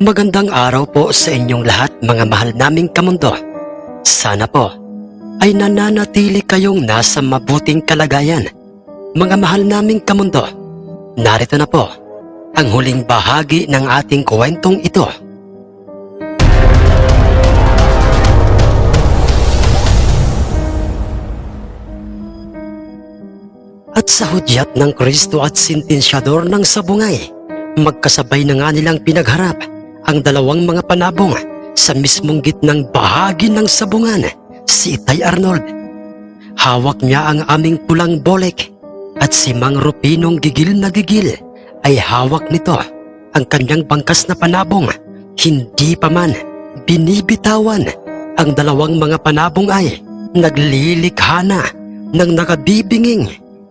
Magandang araw po sa inyong lahat mga mahal naming kamundo. Sana po ay nananatili kayong nasa mabuting kalagayan. Mga mahal naming kamundo, narito na po ang huling bahagi ng ating kwentong ito. At sa hudyat ng Kristo at sintensyador ng sabungay, magkasabay na nga nilang pinagharap ang dalawang mga panabong sa mismong gitnang bahagi ng sabungan, si Itay Arnold. Hawak niya ang aming pulang bolek at si Mang Rupinong gigil na gigil ay hawak nito ang kanyang bangkas na panabong. Hindi pa man binibitawan ang dalawang mga panabong ay naglilikha na ng nakabibinging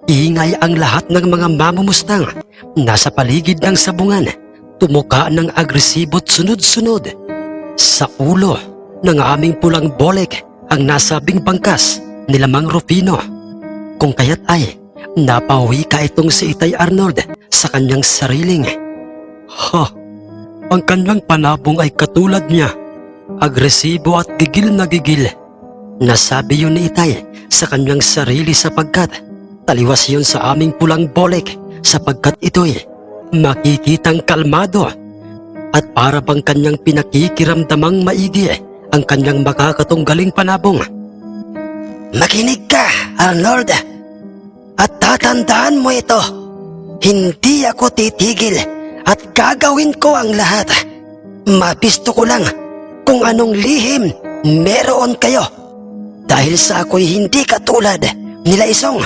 Ingay ang lahat ng mga mamumustang nasa paligid ng sabungan, tumuka ng agresibo't sunod-sunod. Sa ulo ng aming pulang bolek ang nasabing bangkas ni Lamang Rufino. Kung kaya't ay napawi ka itong si Itay Arnold sa kanyang sariling. Ha, ang kanyang panabong ay katulad niya, agresibo at gigil na gigil. Nasabi yun ni Itay sa kanyang sarili sapagkat Taliwas yun sa aming pulang bolek sapagkat ito'y makikitang kalmado at para bang kanyang pinakikiramdamang maigi ang kanyang makakatunggaling panabong. Makinig ka, Arnold, at tatandaan mo ito. Hindi ako titigil at gagawin ko ang lahat. Mapisto ko lang kung anong lihim meron kayo. Dahil sa ako'y hindi katulad nila isong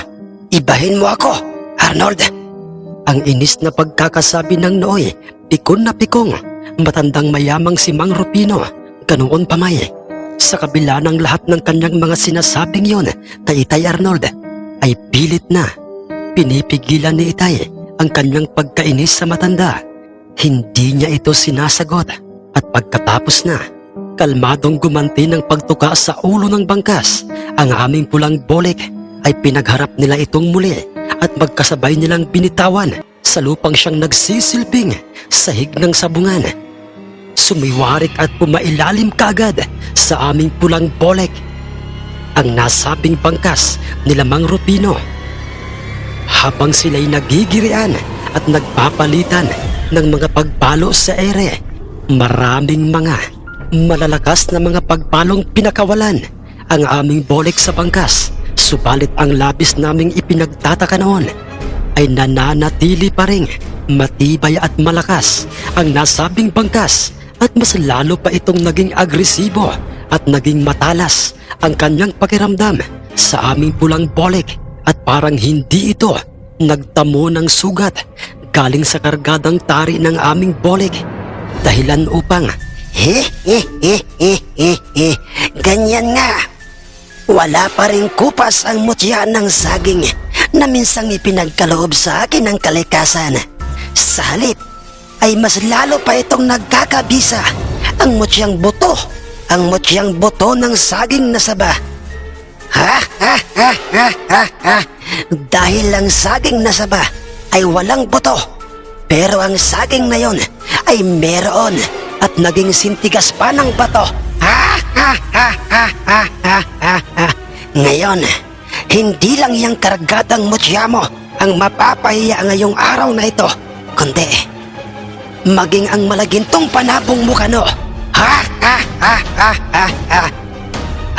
Ibahin mo ako, Arnold. Ang inis na pagkakasabi ng nooy, pikon na pikong, matandang mayamang si Mang Rupino, ganoon pa may. Sa kabila ng lahat ng kanyang mga sinasabing yon kay Itay Arnold, ay pilit na. Pinipigilan ni Itay ang kanyang pagkainis sa matanda. Hindi niya ito sinasagot at pagkatapos na, kalmadong gumanti ng pagtuka sa ulo ng bangkas ang aming pulang bolek ay pinagharap nila itong muli at magkasabay nilang binitawan sa lupang siyang nagsisilbing sahig ng sabungan. Sumiwarik at pumailalim kagad sa aming pulang bolek ang nasabing bangkas ni Lamang Rupino. Habang sila'y nagigirian at nagpapalitan ng mga pagpalo sa ere, maraming mga malalakas na mga pagpalong pinakawalan ang aming bolek sa bangkas Subalit ang labis naming ipinagtataka noon ay nananatili pa rin matibay at malakas ang nasabing bangkas at mas lalo pa itong naging agresibo at naging matalas ang kanyang pakiramdam sa aming pulang bolek at parang hindi ito nagtamo ng sugat galing sa kargadang tari ng aming bolek dahilan upang he he he he he he ganyan nga wala pa rin kupas ang mutya ng saging na minsang ipinagkaloob sa akin ng kalikasan. Sa halip ay mas lalo pa itong nagkakabisa ang mutyang buto, ang mutyang buto ng saging na saba. Ha ha ha ha ha ha Dahil ang saging na saba ay walang buto, pero ang saging na yon ay meron at naging sintigas pa ng bato ngayon, hindi lang yung kargadang mutya mo ang mapapahiya ngayong araw na ito, kundi maging ang malagintong panabong mo kano. Ha ha ha ha ha ha.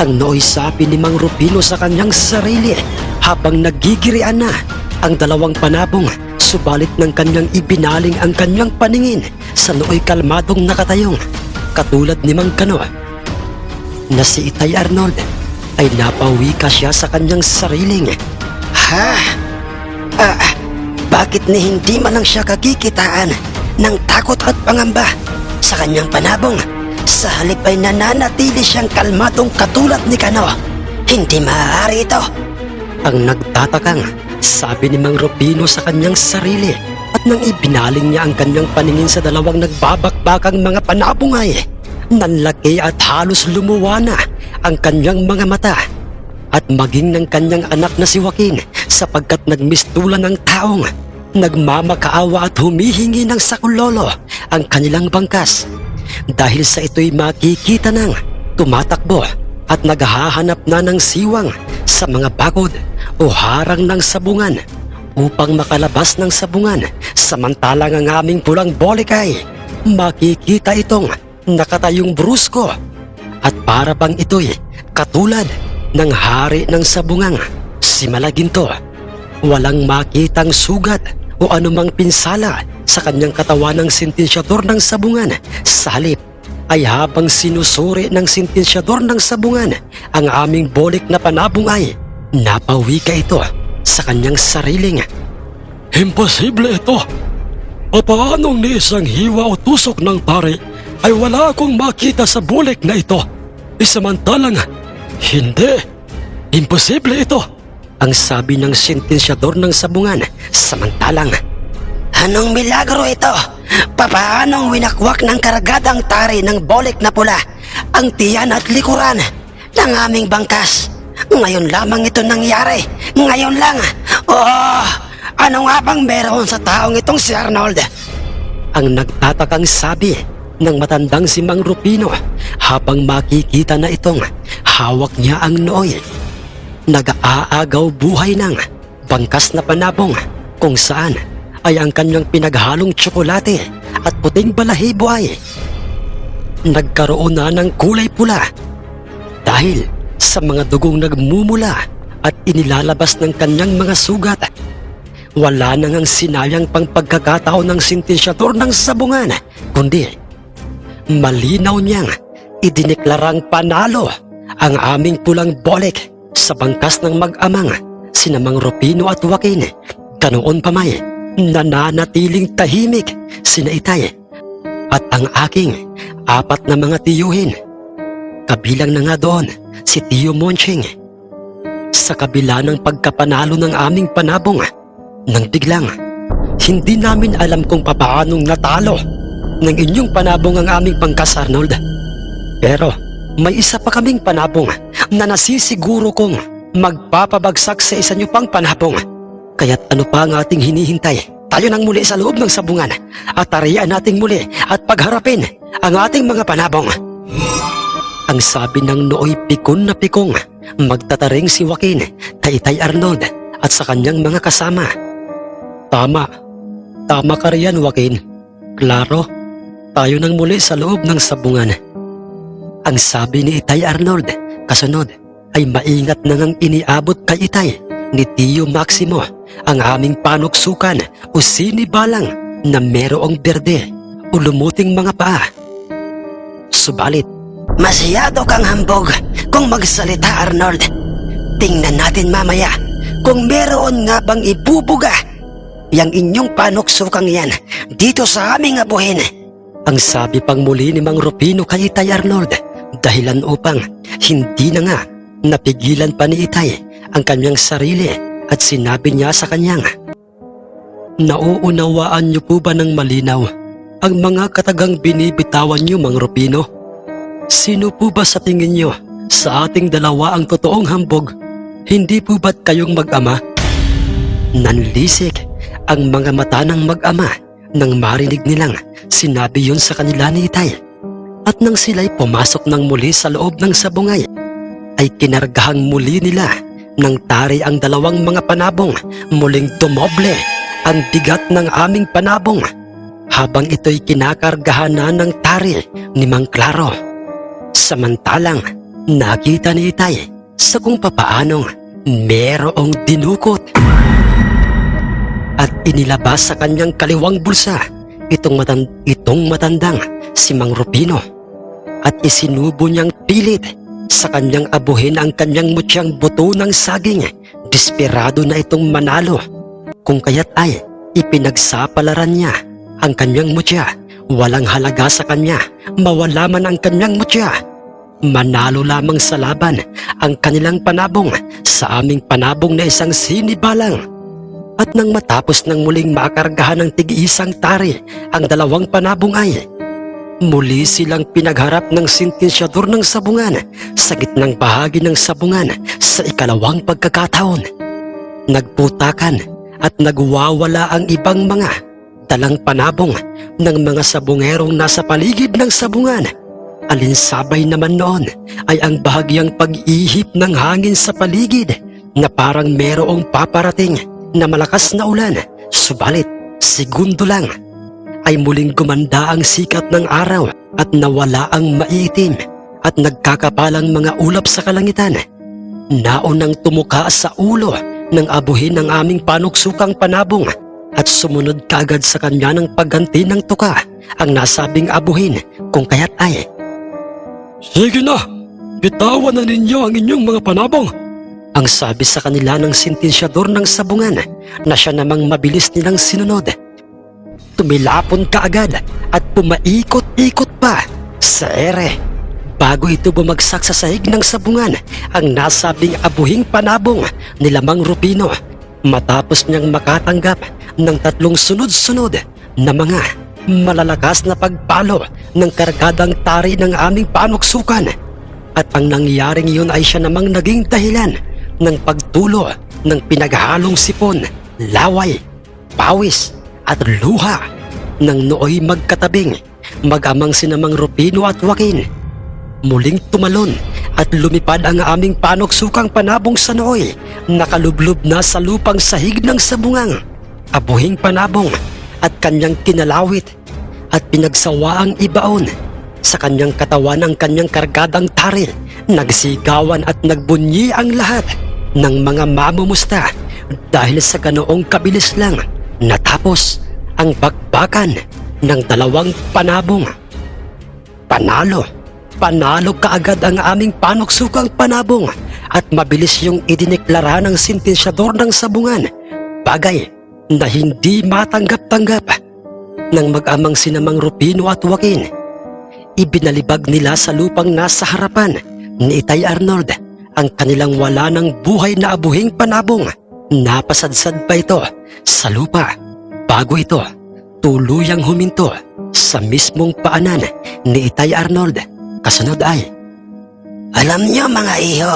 Ang nooy sabi ni Mang Rupino sa kanyang sarili habang nagigirian na ang dalawang panabong subalit ng kanyang ibinaling ang kanyang paningin sa nooy kalmadong nakatayong katulad ni Mang Kano na si Itay Arnold ay napawi ka siya sa kanyang sariling. Ha? Ah, bakit ni hindi man lang siya kakikitaan ng takot at pangamba sa kanyang panabong? Sa halip ay nananatili siyang kalmadong katulad ni Kano. Hindi maaari ito. Ang nagtatakang sabi ni Mang Rupino sa kanyang sarili at nang ibinaling niya ang kanyang paningin sa dalawang nagbabakbakang mga panabong ay Nanlaki at halos lumuwa na ang kanyang mga mata at maging ng kanyang anak na si Joaquin sapagkat nagmistulan ng taong nagmamakaawa at humihingi ng sakulolo ang kanilang bangkas. dahil sa ito'y makikita ng tumatakbo at naghahanap na ng siwang sa mga bakod o harang ng sabungan upang makalabas ng sabungan samantalang ang aming pulang bolik ay makikita itong nakatayong brusko at para bang ito'y katulad ng hari ng sabungang si Malaginto. Walang makitang sugat o anumang pinsala sa kanyang katawan ng sentensyador ng sabungan. Sa halip ay habang sinusuri ng sentensyador ng sabungan ang aming bolik na panabong ay napawi ka ito sa kanyang sariling. Imposible ito! Papaanong ni isang hiwa o tusok ng tari ay wala akong makita sa bulik na ito. Isamantalang, hindi. Imposible ito. Ang sabi ng sentensyador ng sabungan, samantalang, Anong milagro ito? Papaanong winakwak ng karagadang tari ng bolik na pula ang tiyan at likuran ng aming bangkas? Ngayon lamang ito nangyari. Ngayon lang. Oh, ano nga bang meron sa taong itong si Arnold? Ang nagtatakang sabi ng matandang si Mang Rupino habang makikita na itong hawak niya ang nooy. Nag-aagaw buhay ng bangkas na panabong kung saan ay ang kanyang pinaghalong tsokolate at puting balahibo ay nagkaroon na ng kulay pula dahil sa mga dugong nagmumula at inilalabas ng kanyang mga sugat. Wala na ngang sinayang pang pagkakataon ng sentensyador ng sabungan, kundi malinaw niyang idineklarang panalo ang aming pulang bolik sa bangkas ng mag-amang sinamang Rupino at Joaquin. Ganoon pa may nananatiling tahimik sina Itay at ang aking apat na mga tiyuhin. Kabilang na nga doon si Tiyo Monching. Sa kabila ng pagkapanalo ng aming panabong, nang biglang, hindi namin alam kung papaanong natalo ng inyong panabong ang aming pangkas Arnold. Pero may isa pa kaming panabong na nasisiguro kong magpapabagsak sa isa niyo pang panabong. Kaya't ano pa ang ating hinihintay? Tayo nang muli sa loob ng sabungan at tarian nating muli at pagharapin ang ating mga panabong. Ang sabi ng nooy pikon na pikong, magtataring si Joaquin kay Itay Arnold at sa kanyang mga kasama. Tama, tama ka riyan Joaquin. Klaro, tayo nang muli sa loob ng sabungan. Ang sabi ni Itay Arnold, kasunod ay maingat na ngang iniabot kay Itay ni Tio Maximo ang aming panuksukan o sinibalang na merong berde o lumuting mga paa. Subalit, Masyado kang hambog kung magsalita Arnold. Tingnan natin mamaya kung meron nga bang ibubuga yang inyong panuksukang yan dito sa aming abuhin. Ang sabi pang muli ni Mang Rupino kay Itay Arnold dahilan upang hindi na nga napigilan pa ni Itay ang kanyang sarili at sinabi niya sa kanyang Nauunawaan niyo po ba ng malinaw ang mga katagang binibitawan niyo Mang Rupino? Sino po ba sa tingin niyo sa ating dalawa ang totoong hambog? Hindi po ba't kayong mag-ama? Nanlisik ang mga mata ng mag-ama nang marinig nilang sinabi yun sa kanila ni Itay. At nang sila'y pumasok ng muli sa loob ng sabungay, ay kinargahang muli nila ng tari ang dalawang mga panabong muling tumoble ang bigat ng aming panabong habang ito'y kinakargahan na ng tari ni Mang Claro. Samantalang nakita ni Itay sa kung papaanong merong dinukot at inilabas sa kanyang kaliwang bulsa itong, matan itong matandang si Mang Rupino at isinubo niyang pilit sa kanyang abuhin ang kanyang mutyang buto ng saging. Desperado na itong manalo. Kung kaya't ay ipinagsapalaran niya ang kanyang mutya walang halaga sa kanya. Mawala man ang kanyang mutya manalo lamang sa laban ang kanilang panabong sa aming panabong na isang sinibalang at nang matapos ng muling makargahan ng tig-isang tari ang dalawang panabong ay Muli silang pinagharap ng sentensyador ng sabungan sa gitnang bahagi ng sabungan sa ikalawang pagkakataon. Nagputakan at nagwawala ang ibang mga dalang panabong ng mga sabungerong nasa paligid ng sabungan. Alinsabay naman noon ay ang bahagyang pag-ihip ng hangin sa paligid na parang merong paparating na malakas na ulan. Subalit, segundo lang ay muling gumanda ang sikat ng araw at nawala ang maiitim at nagkakapalang mga ulap sa kalangitan. Naunang tumuka sa ulo ng abuhin ng aming panuksukang panabong at sumunod kaagad sa kanya ng pagganti ng tuka ang nasabing abuhin kung kaya't ay. Sige na! Bitawan na ninyo ang inyong mga panabong! Ang sabi sa kanila ng sentensyador ng sabungan na siya namang mabilis nilang sinunod. Tumilapon kaagad at pumaikot-ikot pa sa ere. Bago ito bumagsak sa sahig ng sabungan ang nasabing abuhing panabong ni Lamang Rupino matapos niyang makatanggap ng tatlong sunod-sunod na mga malalakas na pagpalo ng kargadang tari ng aming panuksukan. At ang nangyaring yun ay siya namang naging dahilan ng pagtulo ng pinaghalong sipon, laway, pawis at luha ng nooy magkatabing magamang sinamang Rupino at Joaquin. Muling tumalon at lumipad ang aming panuksukang panabong sa nooy nakalublob na sa lupang sahig ng sabungang. Abuhing panabong at kanyang kinalawit at pinagsawaang ibaon sa kanyang katawan ang kanyang kargadang tari. Nagsigawan at nagbunyi ang lahat ng mga mamumusta dahil sa ganoong kabilis lang natapos ang bakbakan ng dalawang panabong. Panalo, panalo kaagad ang aming panuksukang panabong at mabilis yung idineklara ng sentensyador ng sabungan. Bagay na hindi matanggap-tanggap ng mag-amang sinamang Rupino at Joaquin. Ibinalibag nila sa lupang nasa harapan ni Itay Arnold ang kanilang wala ng buhay na abuhing panabong. Napasadsad pa ito sa lupa bago ito tuluyang huminto sa mismong paanan ni Itay Arnold. Kasunod ay, Alam niyo mga iho,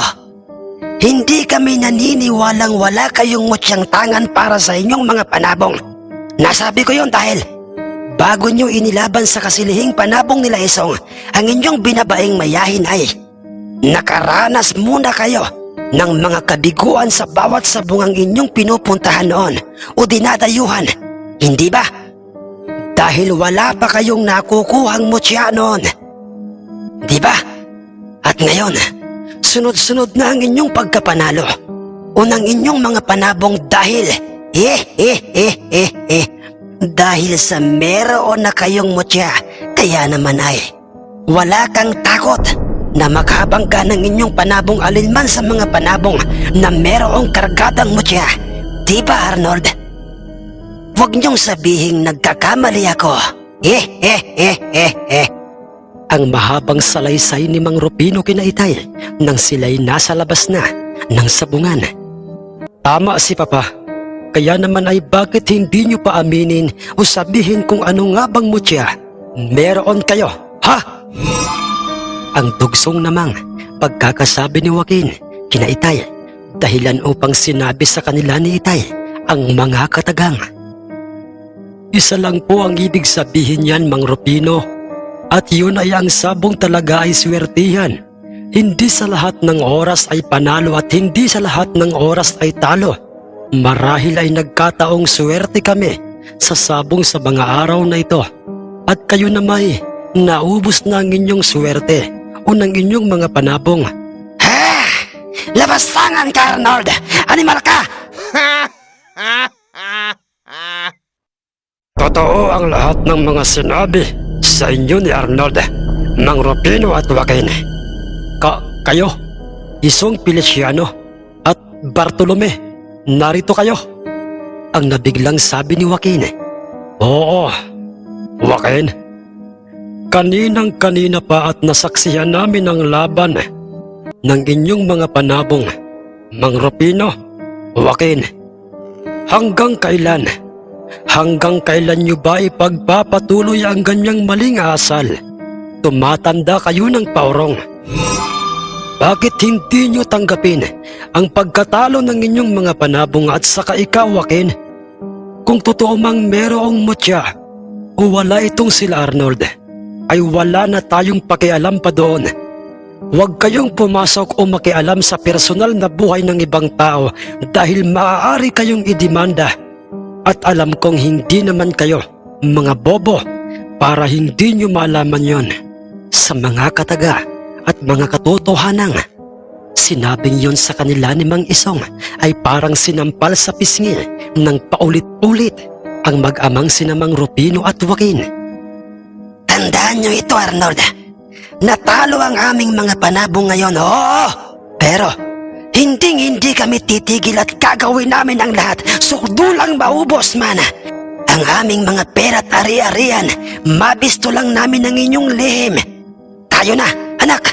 hindi kami naniniwalang wala kayong mutyang tangan para sa inyong mga panabong. Nasabi ko yon dahil bago nyo inilaban sa kasilihing panabong nila Isong, ang inyong binabaing mayahin ay nakaranas muna kayo ng mga kabiguan sa bawat sabungang inyong pinupuntahan noon o dinadayuhan. Hindi ba? Dahil wala pa kayong nakukuhang mutya noon. Di ba? At ngayon, sunod-sunod na ang inyong pagkapanalo. Unang inyong mga panabong dahil, eh, eh, eh, eh, eh, dahil sa meron na kayong mutya, kaya naman ay, wala kang takot na makabang ka ng inyong panabong alinman sa mga panabong na merong kargadang mutya. Di ba, Arnold? Huwag niyong sabihing nagkakamali ako. Eh, eh, eh, eh, eh. Ang mahabang salaysay ni Mang Rupino kinaitay nang sila'y nasa labas na ng sabungan. Tama si Papa. Kaya naman ay bakit hindi niyo pa aminin o sabihin kung ano nga bang mutya? Meron kayo, ha? Ang dugsong namang pagkakasabi ni Joaquin kina Itay dahilan upang sinabi sa kanila ni Itay ang mga katagang. Isa lang po ang ibig sabihin yan, Mang Rupino. At yun ay ang sabong talaga ay swertihan. Hindi sa lahat ng oras ay panalo at hindi sa lahat ng oras ay talo. Marahil ay nagkataong swerte kami sa sabong sa mga araw na ito. At kayo namay, naubos na ang inyong swerte o ng inyong mga panabong. Ha! Labastangan ka, Arnold! Animal ka! Totoo ang lahat ng mga sinabi sa inyo ni Arnold, Mang Rupino at Joaquin. Ka kayo, Isong Feliciano at Bartolome, narito kayo. Ang nabiglang sabi ni Joaquin. Oo, Joaquin. Kaninang kanina pa at nasaksihan namin ang laban ng inyong mga panabong, Mang Rupino, Joaquin. Hanggang kailan? Hanggang kailan nyo ba ipagpapatuloy ang ganyang maling asal? Tumatanda kayo ng paurong. Bakit hindi nyo tanggapin ang pagkatalo ng inyong mga panabong at saka ikaw, Joaquin? Kung totoo mang merong mutya o wala itong sila Arnold, ay wala na tayong pakialam pa doon. Huwag kayong pumasok o makialam sa personal na buhay ng ibang tao dahil maaari kayong idemanda. At alam kong hindi naman kayo, mga bobo, para hindi nyo malaman yon. Sa mga kataga at mga katotohanang, sinabing yon sa kanila ni Mang Isong ay parang sinampal sa pisngi ng paulit-ulit ang mag-amang sinamang Rupino at Joaquin. Tandaan nyo ito, Arnold. Natalo ang aming mga panabong ngayon, oo. Pero, hinding-hindi kami titigil at gagawin namin ang lahat. Sudulang maubos man. Ang aming mga pera at ari-arian, mabisto lang namin ang inyong lihim. Tayo na, anak.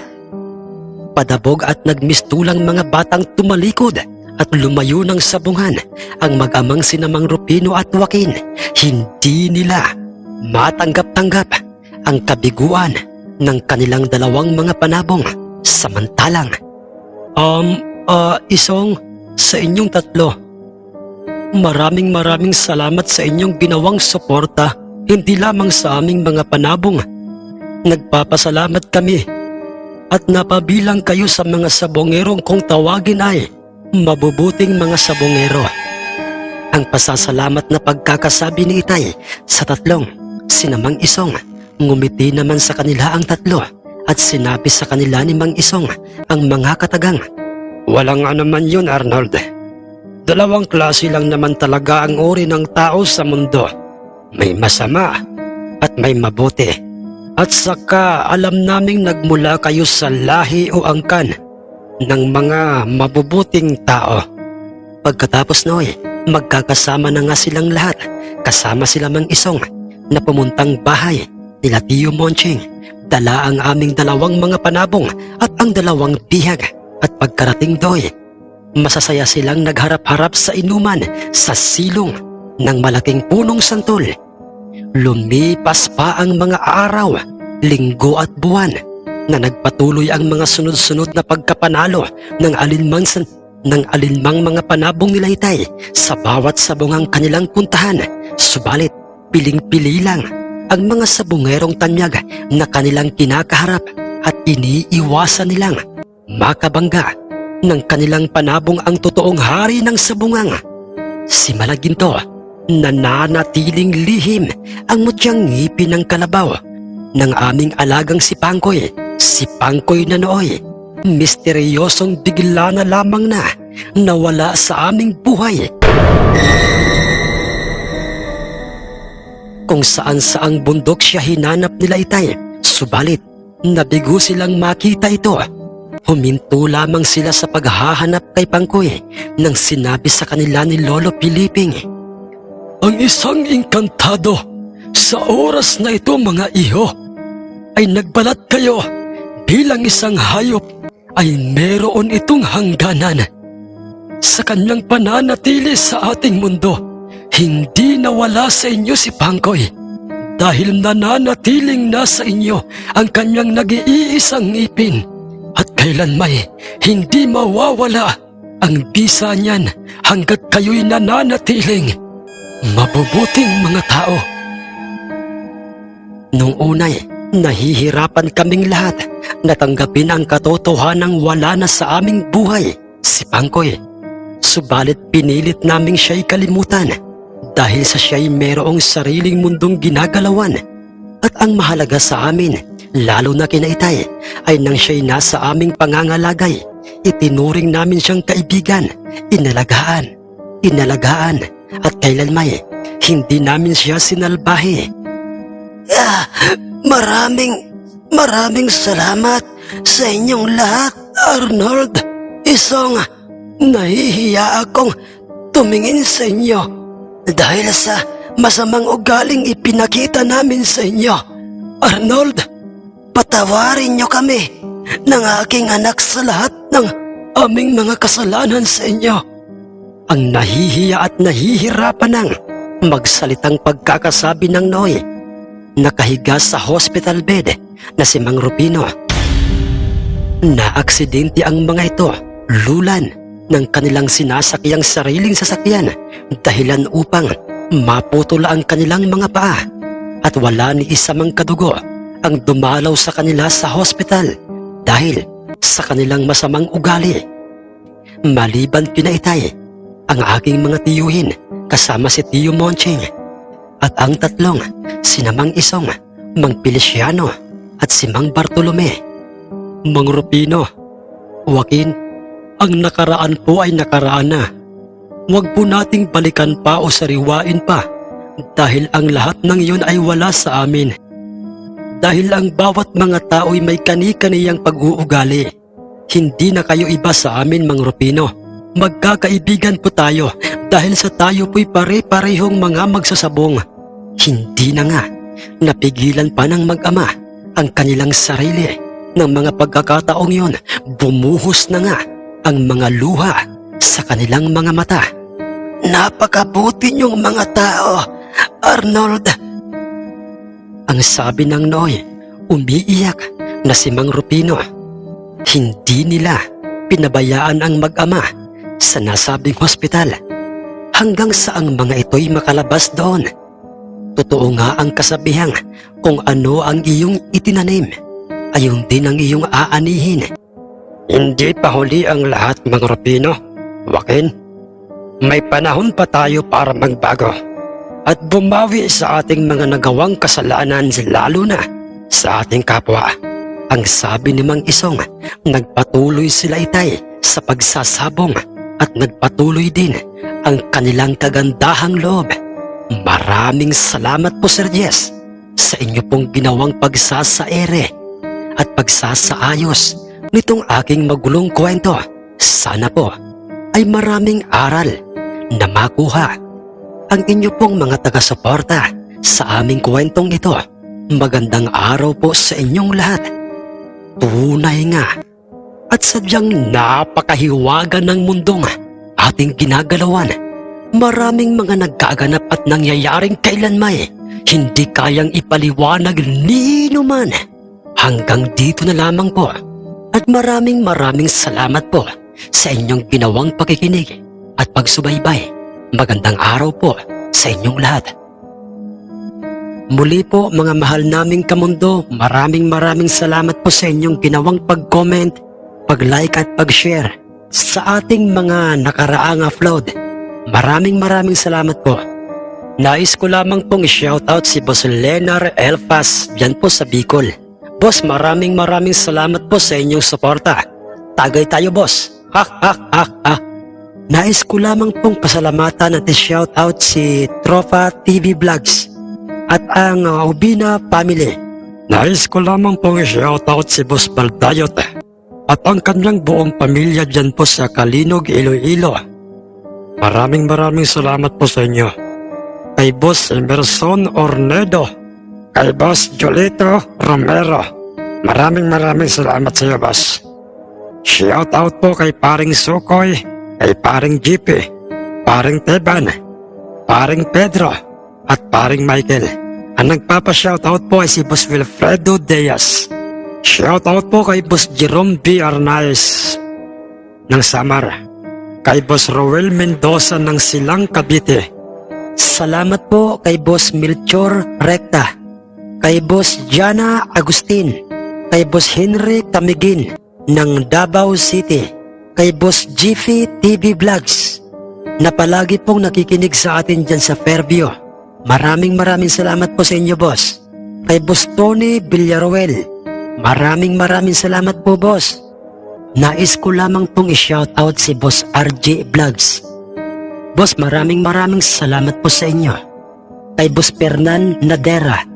Padabog at nagmistulang mga batang tumalikod at lumayo ng sabungan ang mag-amang sinamang Rupino at Joaquin. Hindi nila matanggap-tanggap ang kabiguan ng kanilang dalawang mga panabong samantalang. Um, ah, isong sa inyong tatlo. Maraming maraming salamat sa inyong ginawang suporta hindi lamang sa aming mga panabong. Nagpapasalamat kami at napabilang kayo sa mga sabongerong kung tawagin ay mabubuting mga sabongero. Ang pasasalamat na pagkakasabi ni Itay sa tatlong sinamang isong ngumiti naman sa kanila ang tatlo at sinabi sa kanila ni Mang Isong ang mga katagang. Walang anuman yun Arnold. Dalawang klase lang naman talaga ang uri ng tao sa mundo. May masama at may mabuti. At saka alam naming nagmula kayo sa lahi o angkan ng mga mabubuting tao. Pagkatapos noy, magkakasama na nga silang lahat. Kasama sila mang isong na pumuntang bahay nila Tio Monching. Dala ang aming dalawang mga panabong at ang dalawang bihag. At pagkarating doy, masasaya silang nagharap-harap sa inuman sa silong ng malaking punong santol. Lumipas pa ang mga araw, linggo at buwan na nagpatuloy ang mga sunod-sunod na pagkapanalo ng alinmang san ng alinmang mga panabong nilaytay sa bawat sabungang kanilang puntahan. Subalit, piling-pili lang ang mga sabungerong tanyag na kanilang kinakaharap at iniiwasan nilang makabangga ng kanilang panabong ang totoong hari ng sabungang. Si Malaginto, nananatiling lihim ang mutyang ngipin ng kalabaw ng aming alagang si Pangkoy. Si Pangkoy na nooy, misteryosong bigla na lamang na nawala sa aming buhay. Kung saan saang bundok siya hinanap nila itay, subalit nabigo silang makita ito. Huminto lamang sila sa paghahanap kay Pangkoy nang sinabi sa kanila ni Lolo Piliping. Ang isang engkantado sa oras na ito mga iho ay nagbalat kayo bilang isang hayop ay meron itong hangganan. Sa kanyang pananatili sa ating mundo, hindi nawala sa inyo si Pangkoy dahil nananatiling nasa inyo ang kanyang nag-iisang ngipin at kailanmay hindi mawawala ang bisa niyan hanggat kayo'y nananatiling mabubuting mga tao. Nung unay, nahihirapan kaming lahat natanggapin ang katotohanang wala na sa aming buhay, si Pangkoy. Subalit pinilit naming siya'y kalimutan dahil sa siya'y merong sariling mundong ginagalawan. At ang mahalaga sa amin, lalo na kinaitay, ay nang siya'y nasa aming pangangalagay, itinuring namin siyang kaibigan, inalagaan, inalagaan, at kailanmay, hindi namin siya sinalbahe. Ah, maraming, maraming salamat sa inyong lahat, Arnold. Isong, nahihiya akong tumingin sa inyo dahil sa masamang ugaling ipinakita namin sa inyo. Arnold, patawarin niyo kami ng aking anak sa lahat ng aming mga kasalanan sa inyo. Ang nahihiya at nahihirapan ng magsalitang pagkakasabi ng Noy nakahiga sa hospital bed na si Mang Rupino. Naaksidente ang mga ito, lulan ng kanilang sinasakyang sariling sasakyan dahilan upang maputol ang kanilang mga paa at wala ni isa mang kadugo ang dumalaw sa kanila sa hospital dahil sa kanilang masamang ugali. Maliban pinaitay ang aking mga tiyuhin kasama si Tiyo Monching at ang tatlong sinamang isong Mang Feliciano at si Mang Bartolome. Mang Rupino, Joaquin, ang nakaraan po ay nakaraan na. Huwag po nating balikan pa o sariwain pa dahil ang lahat ng iyon ay wala sa amin. Dahil ang bawat mga tao'y may kani-kaniyang pag-uugali. Hindi na kayo iba sa amin, Mang Rupino. Magkakaibigan po tayo dahil sa tayo po'y pare-parehong mga magsasabong. Hindi na nga, napigilan pa ng mag-ama ang kanilang sarili. Ng mga pagkakataong yon, bumuhos na nga ang mga luha sa kanilang mga mata. Napakabuti niyong mga tao, Arnold. Ang sabi ng Noy, umiiyak na si Mang Rupino. Hindi nila pinabayaan ang mag-ama sa nasabing hospital hanggang sa ang mga ito'y makalabas doon. Totoo nga ang kasabihang kung ano ang iyong itinanim, ayun din ang iyong aanihin. Hindi pa huli ang lahat, Mang Rupino. Joaquin, may panahon pa tayo para magbago at bumawi sa ating mga nagawang kasalanan lalo na sa ating kapwa. Ang sabi ni Mang Isong, nagpatuloy sila itay sa pagsasabong at nagpatuloy din ang kanilang kagandahang loob. Maraming salamat po Sir Jess sa inyo pong ginawang pagsasaere at pagsasaayos nitong aking magulong kwento. Sana po ay maraming aral na makuha ang inyo pong mga taga-suporta sa aming kwentong ito. Magandang araw po sa inyong lahat. Tunay nga at sadyang napakahiwaga ng mundong ating ginagalawan. Maraming mga nagkaganap at nangyayaring kailanmay hindi kayang ipaliwanag ni man. Hanggang dito na lamang po at maraming maraming salamat po sa inyong ginawang pakikinig at pagsubaybay. Magandang araw po sa inyong lahat. Muli po mga mahal naming kamundo, maraming maraming salamat po sa inyong ginawang pag-comment, pag-like at pag-share sa ating mga nakaraang upload. Maraming maraming salamat po. Nais ko lamang pong i-shoutout si Boss Lenar Elfas dyan po sa Bicol. Boss, maraming maraming salamat po sa inyong suporta. Tagay tayo boss. Hak hak hak hak. Nais ko lamang pong pasalamatan at i-shoutout si Tropa TV Vlogs at ang Ubina family. Nais ko lamang pong i-shoutout si Boss Baldayot at ang kanyang buong pamilya dyan po sa Kalinog, Iloilo. Maraming maraming salamat po sa inyo. Kay Boss Emerson Ornedo, kay Boss Jolito Romero. Maraming maraming salamat sa iyo, Boss. Shoutout po kay paring Sukoy, kay paring GP, paring Teban, paring Pedro, at paring Michael. Ang nagpapa-shoutout po ay si Boss Wilfredo Diaz. Shoutout po kay Boss Jerome B. Arnaiz ng Samar. Kay Boss Roel Mendoza ng Silang Cavite. Salamat po kay Boss Melchor Recta. Kay Boss Jana Agustin. Kay Boss Henry Tamigin ng Davao City. Kay Boss Jiffy TV Vlogs na palagi pong nakikinig sa atin dyan sa Fairview. Maraming maraming salamat po sa inyo, boss. Kay Boss Tony Villaruel, maraming maraming salamat po, boss. Nais ko lamang pong i-shoutout si Boss RJ Vlogs. Boss, maraming maraming salamat po sa inyo. Kay Boss Fernan Nadera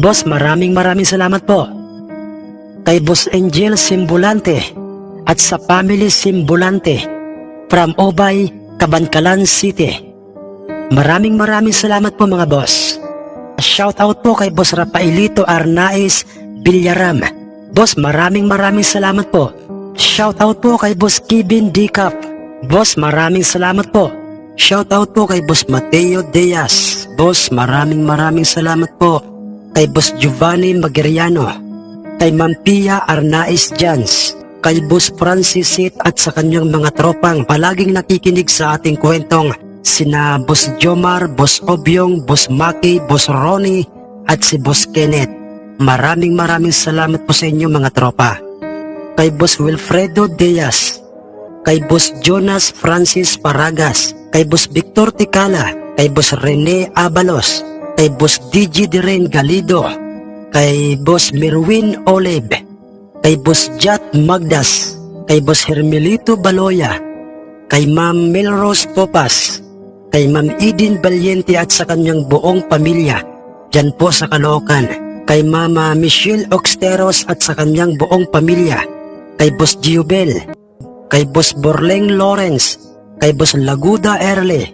Boss, maraming maraming salamat po. Kay Boss Angel Simbulante at sa Family Simbulante from Obay, Kabankalan City. Maraming maraming salamat po mga boss. shoutout po kay Boss Rafaelito Arnaiz Villarram. Boss, maraming maraming salamat po. Shoutout po kay Boss Kevin Dicap. Boss, maraming salamat po. Shoutout po kay Boss Mateo Diaz. Boss, maraming maraming salamat po. Kay Boss Giovanni Magiriano. Kay Ma'am Pia Arnaiz Jans. Kay Boss Francis Sit at sa kanyang mga tropang palaging nakikinig sa ating kwentong sina Boss Jomar, Boss Obyong, Boss Maki, Boss Ronnie at si Boss Kenneth. Maraming maraming salamat po sa inyo mga tropa. Kay Boss Wilfredo Diaz, kay Boss Jonas Francis Paragas, kay Boss Victor Ticala, kay Boss Rene Abalos, kay Boss DJ Diren Galido, kay Boss Merwin Oleb, kay Boss Jat Magdas, kay Boss Hermelito Baloya, kay Ma'am Melrose Popas, kay Ma'am Eden Valiente at sa kanyang buong pamilya, dyan po sa Caloocan, kay Mama Michelle Oxteros at sa kanyang buong pamilya, kay Boss Giobel, kay Boss Borleng Lawrence, kay Boss Laguda Erle,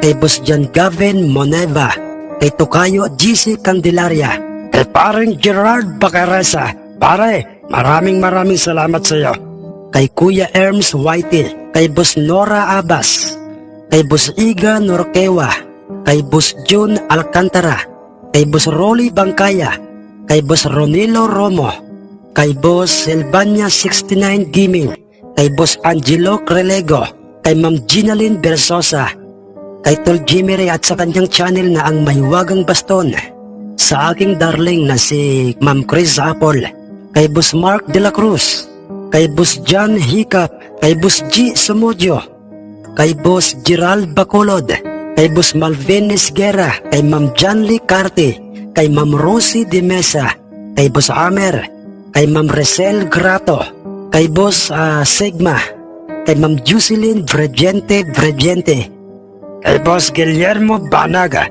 kay Boss John Gavin Moneva, kay Tokayo GC Candelaria, kay parang Gerard Bacarasa. Pare, maraming maraming salamat sa iyo. Kay Kuya Erms Whitey, kay Boss Nora Abbas, kay Boss Iga Norquewa, kay Boss June Alcantara, kay Boss Rolly Bangkaya, kay Boss Ronilo Romo, kay Boss Silvania 69 Gaming, kay Boss Angelo Crelego, kay Ma'am Ginalyn Bersosa, kay Tol Jimmy Ray at sa kanyang channel na ang Mahiwagang Baston, sa aking darling na si Ma'am Chris Apple, kay Boss Mark De La Cruz, kay Boss John Hiccup, kay Boss G. Sumudio, kay Boss Gerald Bacolod, kay Boss Malvin Esguera, kay Ma'am Lee Carte, kay Ma'am Rosie De Mesa, kay Boss Amer, kay Ma'am Resel Grato, kay Boss ah, Sigma, kay Ma'am Jocelyn Bregente Bregente, kay Boss Guillermo Banaga,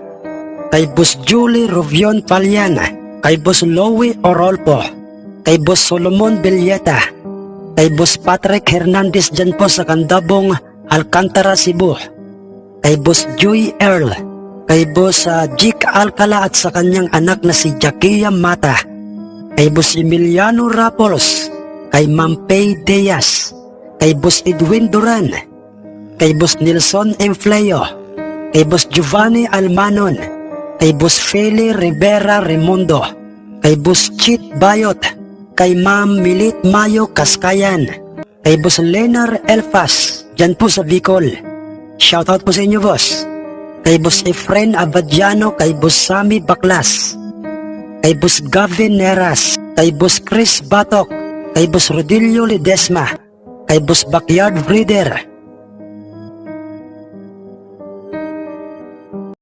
kay Boss Julie Rubion Paliana, kay Boss Lowy Orolpo, kay Boss Solomon Villeta, kay Boss Patrick Hernandez dyan po sa Kandabong, Alcantara, Cebu, kay Boss Joy Earl, kay Boss ah, Jik Alcala at sa kanyang anak na si Jackia Mata, kay Boss Emiliano Rapols, kay Mampay Diaz, kay Boss Edwin Duran, kay Boss Nelson Enfleo, kay Boss Giovanni Almanon, kay Boss Feli Rivera Remundo, kay Boss Chit Bayot, kay Ma'am Milit Mayo Kaskayan, kay Boss Lenar Elfas, dyan po sa Bicol. Shoutout po sa inyo, boss. Kay Boss Efren Abadiano, kay Boss Sami Baklas, kay Boss Gavin Neras, kay Boss Chris Batok, kay Boss Rodilio Ledesma, kay Boss Backyard Breeder,